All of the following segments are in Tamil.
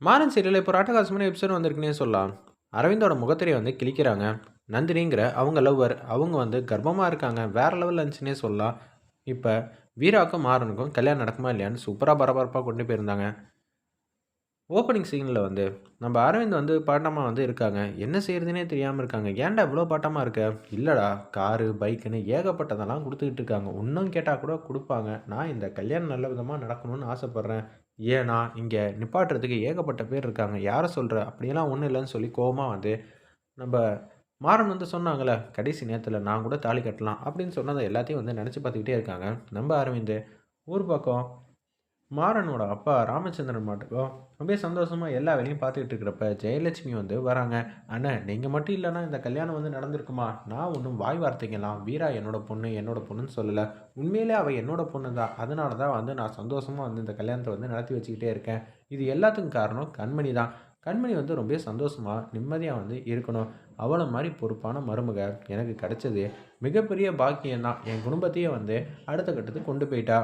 மாறன் சீரியல் இப்போ ராட்டகாசமான எபிசோட் வந்திருக்குன்னே சொல்லலாம். அரவிந்தோட முகத்திரையை வந்து கிழிக்கிறாங்க. நந்தினிங்கிற அவங்க லவ்வர் அவங்க வந்து கர்ப்பமாக இருக்காங்க. வேற லெவலில் இருந்துச்சுன்னே சொல்லலாம். இப்போ வீராவுக்கும் மாறனுக்கும் கல்யாணம் நடக்குமா இல்லையான்னு சூப்பராக பரபரப்பாக கொண்டு போயிருந்தாங்க. ஓப்பனிங் சீனில் வந்து நம்ம அரவிந்த் வந்து பாட்டமாக வந்து இருக்காங்க. என்ன செய்கிறதுனே தெரியாமல் இருக்காங்க. ஏன்டா இவ்வளோ பாட்டமாக இருக்க? இல்லைடா காரு பைக்குன்னு ஏகப்பட்டதெல்லாம் கொடுத்துக்கிட்டு இருக்காங்க. இன்னும் கேட்டால் கூட கொடுப்பாங்க. நான் இந்த கல்யாணம் நல்ல விதமாக நடக்கணும்னு ஆசைப்பட்றேன். ஏன்னா இங்கே நிப்பாட்டுறதுக்கு ஏகப்பட்ட பேர் இருக்காங்க. யாரை சொல்கிற அப்படியெல்லாம் ஒன்றும் இல்லைன்னு சொல்லி கோபமாக வந்து நம்ம மாறன் வந்து சொன்னாங்களே கடைசி நேரத்தில் நான் கூட தாலி கட்டலாம். அப்படின்னு சொன்னதை எல்லாத்தையும் வந்து நினச்சி பார்த்துக்கிட்டே இருக்காங்க. நம்ம அரவிந்த் ஊர் பக்கம் மாறனோட அப்பா ராமச்சந்திரன் மாட்டுக்கும் ரொம்ப சந்தோஷமாக எல்லா வேலையும் பார்த்துக்கிட்டு இருக்கிறப்ப ஜெயலட்சுமி வந்து வராங்க. அண்ணன் நீங்கள் மட்டும் இல்லைன்னா இந்த கல்யாணம் வந்து நடந்திருக்குமா? நான் ஒன்றும் வாய் வார்த்தைங்கலாம் வீரா என்னோட பொண்ணு என்னோட பொண்ணுன்னு சொல்லலை. உண்மையிலே அவள் என்னோட பொண்ணு தான். அதனால தான் வந்து நான் சந்தோஷமாக வந்து இந்த கல்யாணத்தை வந்து நடத்தி வச்சுக்கிட்டே இருக்கேன். இது எல்லாத்துக்கும் காரணம் கண்மணி தான். கண்மணி வந்து ரொம்ப சந்தோஷமாக நிம்மதியாக வந்து இருக்கணும். அவளை மாதிரி பொறுப்பான மருமக எனக்கு கிடைச்சது மிகப்பெரிய பாக்கியம் தான் என் குடும்பத்தையே வந்து அடுத்த கட்டத்துக்கு கொண்டு போயிட்டா.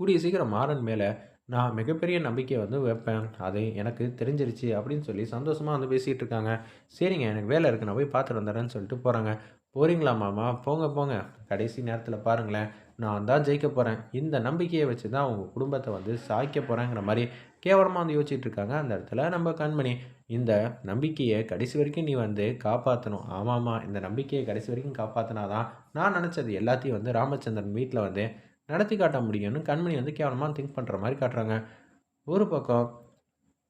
கூடிய சீக்கிரம் மாறன் மேலே நான் மிகப்பெரிய நம்பிக்கையை வந்து வைப்பேன். அது எனக்கு தெரிஞ்சிருச்சு அப்படின்னு சொல்லி சந்தோஷமாக வந்து பேசிகிட்டு இருக்காங்க. சரிங்க எனக்கு வேலை இருக்குது நான் போய் பார்த்துட்டு வந்துடுறேன்னு சொல்லிட்டு போகிறாங்க போகிறீங்களா மாமா? போங்க போங்க. கடைசி நேரத்தில் பாருங்களேன். நான் தான் ஜெயிக்க போகிறேன் இந்த நம்பிக்கையை வச்சு தான் அவங்க குடும்பத்தை வந்து சாய்க்க போகிறேங்கிற மாதிரி கேவலமாக வந்து யோசிச்சுட்டு இருக்காங்க அந்த இடத்துல நம்ம கண்மணி. இந்த நம்பிக்கையை கடைசி வரைக்கும் நீ வந்து காப்பாற்றணும் ஆமாம்மா இந்த நம்பிக்கையை கடைசி வரைக்கும் காப்பாற்றினாதான் நான் நினச்சது எல்லாத்தையும் வந்து ராமச்சந்திரன் வீட்டில் வந்து நடத்தி காட்ட முடியும்னு கண்மணி வந்து கேவலமாக திங்க் பண்ணுற மாதிரி காட்டுறாங்க. ஒரு பக்கம்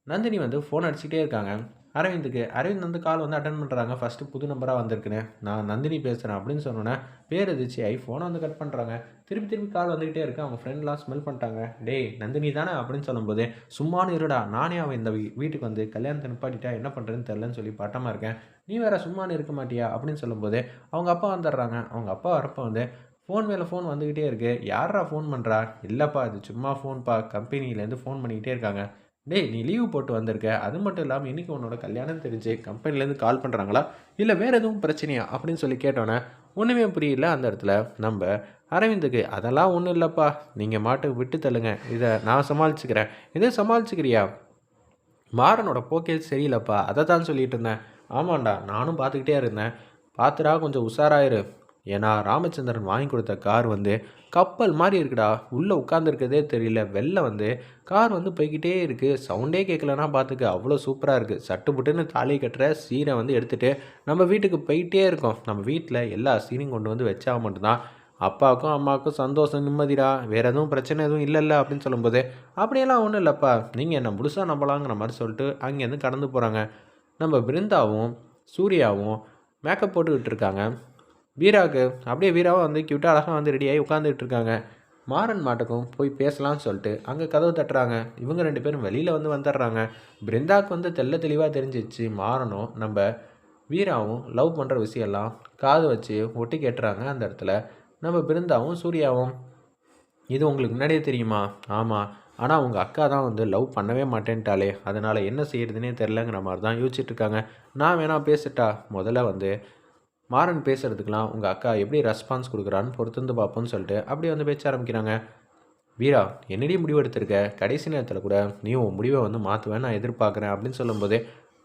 நந்தினி வந்து ஃபோன் அடிச்சுக்கிட்டே இருக்காங்க. அரவிந்துக்கு அரவிந்த் வந்து கால் வந்து அட்டன் பண்ணுறாங்க ஃபஸ்ட்டு புது நம்பராக வந்திருக்குன்னு. நான் நந்தினி பேசுகிறேன் அப்படின்னு சொன்னோன்னே பேர் எதிர்ச்சி ஐ ஃபோனை வந்து கட் பண்ணுறாங்க திருப்பி திருப்பி கால் வந்துக்கிட்டே இருக்கு. அவங்க ஃப்ரெண்ட்லாம் ஸ்மெல் பண்ணிட்டாங்க. டேய் நந்தினி தானே அப்படின்னு சொல்லும்போது சும்மானு இருடா. நானே அவன் இந்த வீ- வீட்டுக்கு வந்து கல்யாணத்தை நிப்பாட்டிட்டா என்ன பண்ணுறதுன்னு தெரிலன்னு சொல்லி பட்டமாக இருக்கேன். நீ வேற சும்மானு இருக்க மாட்டியா? அப்படின்னு சொல்லும்போது அவங்க அப்பா வந்துடுறாங்க. அவங்க அப்பா வரப்போ வந்து ஃபோன் மேலே ஃபோன் வந்துக்கிட்டே இருக்குது யாரா ஃபோன் பண்ணுறா இல்லைப்பா இது சும்மா ஃபோன்ப்பா கம்பெனிலேருந்து ஃபோன் பண்ணிக்கிட்டே இருக்காங்க. டேய் நீ லீவு போட்டு வந்திருக்க. அது மட்டும் இல்லாமல் இன்றைக்கி உன்னோட கல்யாணம் தெரிஞ்சு கம்பெனிலேருந்து கால் பண்ணுறாங்களா இல்லை வேறு எதுவும் பிரச்சனையா? அப்படின்னு சொல்லி கேட்டோன்னே ஒன்றுமே புரியல அந்த இடத்துல. நம்ம அரவிந்துக்கு அதெல்லாம் ஒன்றும் இல்லைப்பா. நீங்கள் மாட்டுக்கு விட்டு தள்ளுங்க. இதை நான் சமாளிச்சுக்கிறேன். இதை சமாளிச்சுக்கிறியா? மாறனோட போக்கே சரியில்லைப்பா. அதை தான் சொல்லிட்டு இருந்தேன். ஆமாண்டா நானும் பார்த்துக்கிட்டே இருந்தேன். பார்த்துடா கொஞ்சம் உஷாராயிரு. ஏன்னா ராமச்சந்திரன் வாங்கி கொடுத்த கார் வந்து கப்பல் மாதிரி இருக்குடா. உள்ளே உட்காந்துருக்கதே தெரியல. வெளில வந்து கார் வந்து போய்கிட்டே இருக்குது சவுண்டே கேட்கலன்னா பார்த்துக்க அவ்வளோ சூப்பராக இருக்குது சட்டு புட்டுன்னு தாலி கட்டுற சீரை வந்து எடுத்துகிட்டு நம்ம வீட்டுக்கு போயிட்டே இருக்கோம். நம்ம வீட்டில் எல்லா சீனையும் கொண்டு வந்து வச்சா மட்டும்தான். அப்பாவுக்கும் அம்மாவுக்கும் சந்தோஷம் நிம்மதிடா. வேறு எதுவும் பிரச்சனை எதுவும் இல்லைல்ல அப்படின்னு சொல்லும்போது அப்படியெல்லாம் ஒன்றும் இல்லைப்பா. நீங்கள் என்ன முழுசாக நம்பலாங்கிற மாதிரி சொல்லிட்டு அங்கேருந்து கடந்து போகிறாங்க நம்ம பிருந்தாவும் சூர்யாவும் மேக்கப் போட்டுக்கிட்டு இருக்காங்க. வீராவுக்கு அப்படியே வீராவும் வந்து க்யூட்டாக அழகாக வந்து ரெடியாகி உட்காந்துட்டு இருக்காங்க. மாறன் மாட்டுக்கும் போய் பேசலாம்னு சொல்லிட்டு அங்கே கதவு தட்டுறாங்க. இவங்க ரெண்டு பேரும் வெளியில் வந்து வந்துடுறாங்க. பிருந்தாவுக்கு வந்து தெள்ள தெளிவாக தெரிஞ்சிச்சு மாறனும். நம்ம வீராவும் லவ் பண்ணுற விஷயம்லாம் காது வச்சு ஒட்டி கேட்டுறாங்க அந்த இடத்துல. நம்ம பிருந்தாவும் சூர்யாவும். இது உங்களுக்கு முன்னாடியே தெரியுமா? ஆமாம் ஆனால் உங்கள் அக்கா தான் வந்து லவ் பண்ணவே மாட்டேன்ட்டாலே அதனால் என்ன செய்யறதுனே தெரிலங்கிற மாதிரி தான் யோசிச்சுட்ருக்காங்க நான் வேணா பேசிட்டா? முதல்ல வந்து மாறன் பேசுகிறதுக்கெலாம் உங்கள் அக்கா எப்படி ரெஸ்பான்ஸ் கொடுக்குறான்னு பொறுத்திருந்து பார்ப்போம்னு சொல்லிட்டு அப்படியே வந்து பேச்ச ஆரம்பிக்கிறாங்க. வீரா என்னடி முடிவு எடுத்திருக்க? கடைசி நேரத்தில் கூட நீ உன் முடிவை வந்து மாற்றுவேன் நான் எதிர்பார்க்குறேன் அப்படின்னு சொல்லும்போது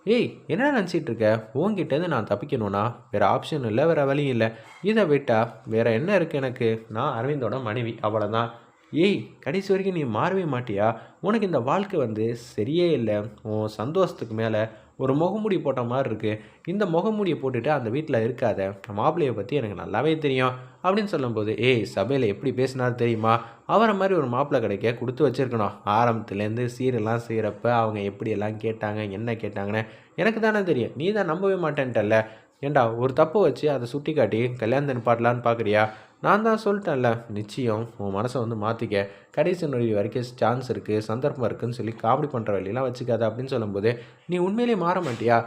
ஏய் என்ன நினச்சிட்டு இருக்க? உன்கிட்டேருந்து நான் தப்பிக்கணும்னா வேறு ஆப்ஷன் இல்லை வேறு வழியும் இல்லை. இதை விட்டால் வேறு என்ன இருக்குது எனக்கு? நான் அரவிந்தோட மனைவி அவ்வளோதான் ஏய் கடைசி வரைக்கும் நீ மாறவே மாட்டியா? உனக்கு இந்த வாழ்க்கை வந்து சரியே இல்லை. உன் சந்தோஷத்துக்கு மேலே ஒரு முகமூடி போட்ட மாதிரி இருக்குது இந்த முகமூடியை போட்டுட்டு அந்த வீட்டில் இருக்காத. மாப்பிள்ளையை பற்றி எனக்கு நல்லாவே தெரியும். அப்படின்னு சொல்லும்போது ஏய் சபையில் எப்படி பேசினாரு தெரியுமா? அவரை மாதிரி ஒரு மாப்பிள்ளை கிடைக்க கொடுத்து வச்சிருக்கணும். ஆரம்பத்துலேருந்து சீரெல்லாம் செய்கிறப்ப அவங்க எப்படியெல்லாம் கேட்டாங்க என்ன கேட்டாங்கன்னு எனக்கு தானே தெரியும். நீ தான் நம்பவே மாட்டேன்ட்டல்ல. ஏண்டா ஒரு தப்பு வச்சு அதை சுட்டி காட்டி கல்யாணத்தை நிப்பாட்டலான்னு பார்க்குறியா நான் தான் சொல்லிட்டேன்ல நிச்சயம் உன் மனசை வந்து மாற்றிக்க கடைசி நொழி வரைக்கும் சான்ஸ் இருக்குது சந்தர்ப்பம் இருக்குதுன்னு சொல்லி காமெடி பண்ணுற வழியெல்லாம் வச்சுக்காத அப்படின்னு சொல்லும்போது நீ உண்மையிலேயே மாற மாட்டியா?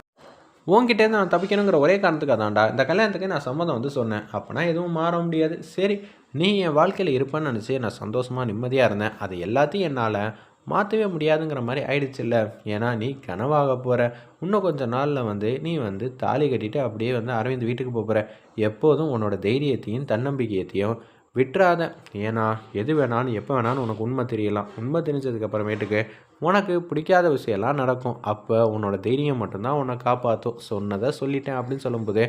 உன்கிட்டேருந்து நான் தப்பிக்கணுங்கிற ஒரே காரணத்துக்காக தான்டா இந்த கல்யாணத்துக்கு நான் சம்மதம் வந்து சொன்னேன். அப்போனா எதுவும் மாற முடியாது. சரி நீ என் வாழ்க்கையில் இருப்பேன்னு நினச்சி நான் சந்தோஷமாக நிம்மதியாக இருந்தேன். அது எல்லாத்தையும் என்னால் மாற்றவே முடியாதுங்கிற மாதிரி ஆயிடுச்சுல்ல? ஏன்னா நீ கனவாக போகிற இன்னும் கொஞ்சம் நாளில் வந்து நீ வந்து தாலி கட்டிட்டு அப்படியே வந்து அரவிந்த் வீட்டுக்கு போகிற எப்போதும் உன்னோட தைரியத்தையும் தன்னம்பிக்கையத்தையும் விட்டுறாத. ஏன்னா எது வேணாலும் எப்போ வேணாலும் உனக்கு உண்மை தெரியலாம். உண்மை தெரிஞ்சதுக்கப்புறமேட்டுக்கு உனக்கு பிடிக்காத விஷயம்லாம் நடக்கும். அப்போ உன்னோட தைரியம் மட்டும்தான் உன்னை காப்பாற்றும் சொன்னதை சொல்லிட்டேன் அப்படின்னு சொல்லும்போது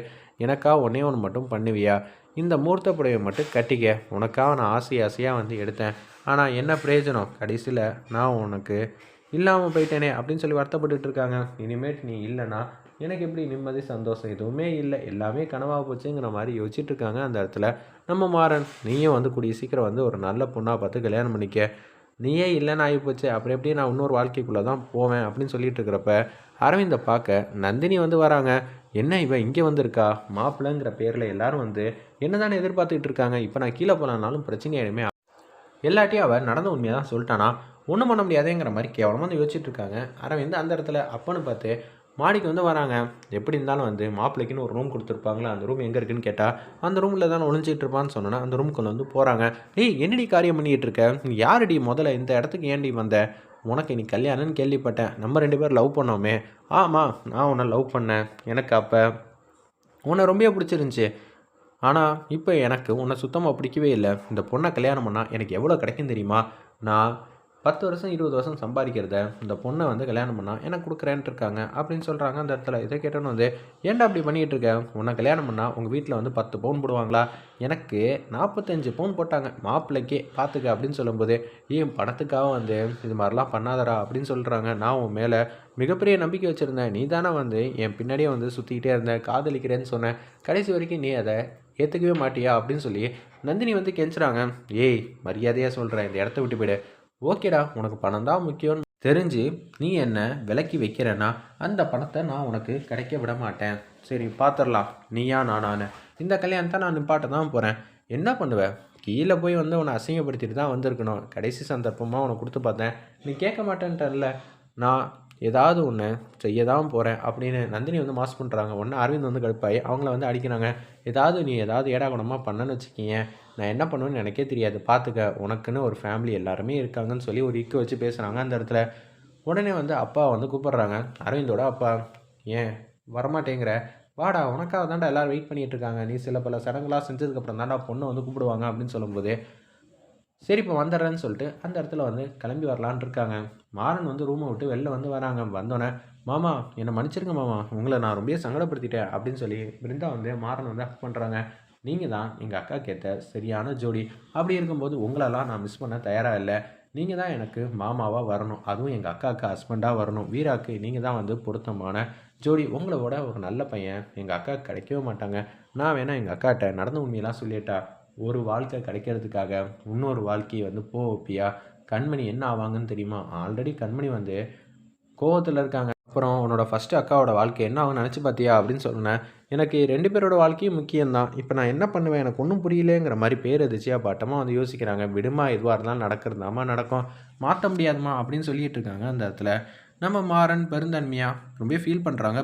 எனக்கா ஒன்றே ஒன்று மட்டும் பண்ணுவியா? இந்த மூர்த்த புடவை மட்டும் கட்டிக்க. உனக்காக நான் ஆசை ஆசையாக வந்து எடுத்தேன். ஆனால் என்ன பிரயோஜனம்? கடைசியில் நான் உனக்கு இல்லாமல் போயிட்டேனே அப்படின்னு சொல்லி வருத்தப்பட்டுட்டு இருக்காங்க. இனிமேட் நீ இல்லைன்னா எனக்கு எப்படி நிம்மதி சந்தோஷம் எதுவுமே இல்லை. எல்லாமே கனவாக போச்சுங்கிற மாதிரி யோசிச்சுட்டு இருக்காங்க அந்த இடத்துல. நம்ம மாறன் நீயும் வந்து கூடிய சீக்கிரம் வந்து ஒரு நல்ல பொண்ணாக பார்த்து கல்யாணம் பண்ணிக்க. நீயே இல்லைன்னு ஆகி போச்சு அப்புறம் எப்படி நான் இன்னொரு வாழ்க்கைக்குள்ளே தான் போவேன் அப்படின்னு சொல்லிட்டு இருக்கிறப்ப அரவிந்தை பார்க்க நந்தினி வந்து வராங்க. என்ன இவன் இங்கே வந்திருக்கா? மாப்பிள்ளைங்கிற பேரில் எல்லாரும் வந்து என்ன தானே எதிர்பார்த்துக்கிட்டு இருக்காங்க இப்போ நான் கீழே போனாலும் பிரச்சனை எதுவுமே எல்லாட்டையும் அவன் நடந்த உண்மையை தான் சொல்லிட்டானா. ஒன்றும் பண்ண முடியாதேங்கிற மாதிரி கேவலமாக வந்து யோசிச்சுட்டு இருக்காங்க அரவிந்த் அந்த இடத்துல அப்பன்னு பார்த்து மாடிக்கு வந்து வராங்க. எப்படி இருந்தாலும் வந்து மாப்பிள்ளைக்குன்னு ஒரு ரூம் கொடுத்துருப்பாங்களா? அந்த ரூம் எங்கே இருக்குன்னு கேட்டால் அந்த ரூமில் தான் ஒழிஞ்சிட்டு இருப்பான்னு சொன்னோன்னா அந்த ரூமுக்குள்ளே வந்து போகிறாங்க நீ என்னடி காரியம் பண்ணிக்கிட்டு இருக்க? நீ யாரடி முதல்ல இந்த இடத்துக்கு ஏன்டி வந்த? உனக்கு இன்னைக்கு கல்யாணம்னு கேள்விப்பட்டேன். நம்ம ரெண்டு பேரும் லவ் பண்ணோமே. ஆமாம் நான் உன்னை லவ் பண்ணேன். எனக்கு அப்போ உன்னை ரொம்ப பிடிச்சிருந்துச்சி. ஆனால் இப்போ எனக்கு உன்னை சுத்தமாக பிடிக்கவே இல்லை. இந்த பொண்ணை கல்யாணம் பண்ணால் எனக்கு எவ்வளோ கிடைக்கும் தெரியுமா? நான் பத்து வருஷம் இருபது வருஷம் சம்பாதிக்கிறத இந்த பொண்ணை வந்து கல்யாணம் பண்ணால் எனக்கு கொடுக்குறேன்ட்டு இருக்காங்க அப்படின்னு சொல்கிறாங்க அந்த இடத்துல. இதை கேட்டோன்னு வந்து ஏன்டா அப்படி பண்ணிகிட்டு இருக்கேன் உன்னை கல்யாணம் பண்ணால் உங்கள் வீட்டில் வந்து பத்து பவுன் போடுவாங்களா? எனக்கு நாற்பத்தஞ்சு பவுன் போட்டாங்க. மாப்பிள்ளைக்கே பார்த்துக்க அப்படின்னு சொல்லும்போது ஏன் பணத்துக்காக வந்து இது மாதிரிலாம் பண்ணாதடா? அப்படின்னு சொல்கிறாங்க நான் உன் மேலே மிகப்பெரிய நம்பிக்கை வச்சுருந்தேன். நீ தானே வந்து என் பின்னாடியே வந்து சுற்றிக்கிட்டே இருந்தேன் காதலிக்கிறேன்னு சொன்னேன் கடைசி வரைக்கும் நீ அதை ஏற்றுக்கவே மாட்டியா? அப்படின்னு சொல்லி நந்தினி வந்து கெஞ்சுறாங்க. ஏய் மரியாதையாக சொல்கிறேன் இந்த இடத்த விட்டு போயிடு. ஓகேடா உனக்கு பணம் தான் முக்கியம்னு தெரிஞ்சு நீ என்ன விலக்கி வைக்கிறேன்னா அந்த பணத்தை நான் உனக்கு கிடைக்க விட மாட்டேன். சரி பார்த்துடலாம் நீயா நானானு இந்த கல்யாணத்தை நான் நிப்பாட்ட தான் போகிறேன் என்ன பண்ணுவேன் கீழே போய் வந்து உன்னை அசிங்கப்படுத்திட்டு தான் வந்திருக்கணும். கடைசி சந்தர்ப்பமாக உனக்கு கொடுத்து பார்த்தேன். நீ கேட்க மாட்டேன்ட்டல்ல. நான் ஏதாவது ஒன்று செய்ய தான் போகிறேன் அப்படின்னு நந்தினி வந்து மாஸ் பண்ணுறாங்க ஒன்று அரவிந்த் வந்து கடுப்பாயி அவங்கள வந்து அடிக்கிறாங்க. ஏதாவது நீ ஏதாவது ஏடாகுணமாக பண்ணன்னு வச்சுக்கிங்க. நான் என்ன பண்ணுவேன்னு எனக்கே தெரியாது. பார்த்துக்க உனக்குன்னு ஒரு ஃபேமிலி எல்லாருமே இருக்காங்கன்னு சொல்லி ஒரு இக்கு வச்சு பேசுகிறாங்க அந்த இடத்துல. உடனே வந்து அப்பா வந்து கூப்பிட்றாங்க. அரவிந்தோட அப்பா ஏன் வரமாட்டேங்கிற. வாடா உனக்காக தாண்டா எல்லோரும் வெயிட் பண்ணிகிட்டு இருக்காங்க. நீ சில பல சடங்குலாம் செஞ்சதுக்கப்புறம் தாண்டா பொண்ணை வந்து கூப்பிடுவாங்க அப்படின்னு சொல்லும்போது சரி இப்போ வந்துடுறேன்னு சொல்லிட்டு அந்த இடத்துல வந்து கிளம்பி வரலான் இருக்காங்க. மாறன் வந்து ரூமை விட்டு வெளில வந்து வராங்க. வந்தோடனே மாமா என்னை மன்னிச்சிருங்க மாமா. உங்களை நான் ரொம்ப சங்கடப்படுத்திட்டேன். அப்படின்னு சொல்லி பிருந்தா வந்து மாறன் வந்து ஹக் பண்ணுறாங்க நீங்கள் தான் எங்கள் அக்கா கேட்ட சரியான ஜோடி. அப்படி இருக்கும்போது உங்களெல்லாம் நான் மிஸ் பண்ண தயாராக இல்லை. நீங்கள் தான் எனக்கு மாமாவாக வரணும். அதுவும் எங்கள் அக்காவுக்கு ஹஸ்பண்டாக வரணும். வீராக்கு நீங்கள் தான் வந்து பொருத்தமான ஜோடி. உங்களோட ஒரு நல்ல பையன் எங்கள் அக்கா கிடைக்கவே மாட்டாங்க. நான் வேணால் எங்கள் அக்காட்ட நடந்த உண்மையெல்லாம் சொல்லிட்டா. ஒரு வாழ்க்கை கிடைக்கிறதுக்காக இன்னொரு வாழ்க்கையை வந்து போ வைப்பியா கண்மணி என்ன ஆவாங்கன்னு தெரியுமா? ஆல்ரெடி கண்மணி வந்து கோவத்தில் இருக்காங்க. அப்புறம் உன்னோட ஃபஸ்ட்டு அக்காவோட வாழ்க்கை என்ன ஆகும் நினச்சி பார்த்தியா அப்படின்னு சொன்னேன் எனக்கு ரெண்டு பேரோட வாழ்க்கையும் முக்கியம்தான். இப்போ நான் என்ன பண்ணுவேன்? எனக்கு ஒன்றும் புரியலேங்கிற மாதிரி பேர் எதிர்ச்சியாக பாட்டமாக வந்து யோசிக்கிறாங்க. விடுமா எதுவாக இருந்தாலும் நடக்கிறதாமா நடக்கும். மாற்ற முடியாதுமா? அப்படின்னு சொல்லிட்டு இருக்காங்க அந்த இடத்துல. நம்ம மாறன் பெருந்தன்மையாக ரொம்ப ஃபீல் பண்ணுறாங்க